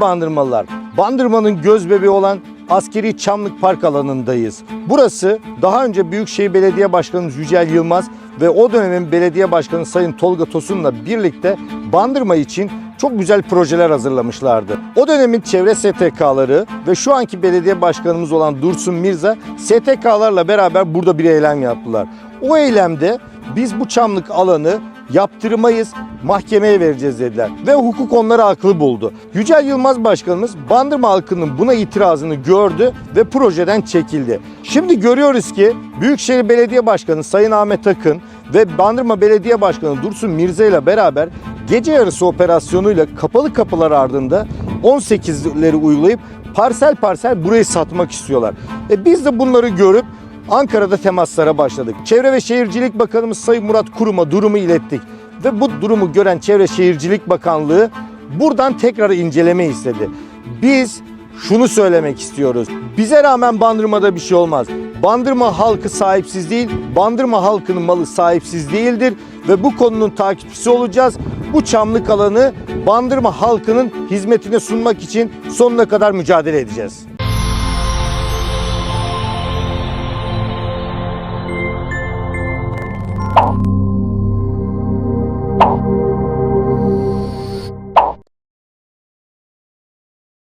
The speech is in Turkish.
Bandırmalılar, Bandırma'nın göz bebeği olan Askeri Çamlık Park alanındayız. Burası daha önce Büyükşehir Belediye Başkanımız Yücel Yılmaz ve o dönemin belediye başkanı Sayın Tolga Tosun'la birlikte Bandırma için çok güzel projeler hazırlamışlardı. O dönemin çevre STK'ları ve şu anki belediye başkanımız olan Dursun Mirza STK'larla beraber burada bir eylem yaptılar. O eylemde biz bu çamlık alanı yaptırmayız, mahkemeye vereceğiz dediler. Ve hukuk onları haklı buldu. Yücel Yılmaz Başkanımız Bandırma halkının buna itirazını gördü ve projeden çekildi. Şimdi görüyoruz ki Büyükşehir Belediye Başkanı Sayın Ahmet Akın ve Bandırma Belediye Başkanı Dursun Mirza ile beraber gece yarısı operasyonuyla kapalı kapılar ardında 18'leri uygulayıp parsel parsel burayı satmak istiyorlar. E biz de bunları görüp Ankara'da temaslara başladık. Çevre ve Şehircilik Bakanımız Sayın Murat Kurum'a durumu ilettik. Ve bu durumu gören Çevre Şehircilik Bakanlığı buradan tekrar inceleme istedi. Biz şunu söylemek istiyoruz. Bize rağmen Bandırma'da bir şey olmaz. Bandırma halkı sahipsiz değil, Bandırma halkının malı sahipsiz değildir ve bu konunun takipçisi olacağız. Bu çamlık alanı Bandırma halkının hizmetine sunmak için sonuna kadar mücadele edeceğiz. Wow.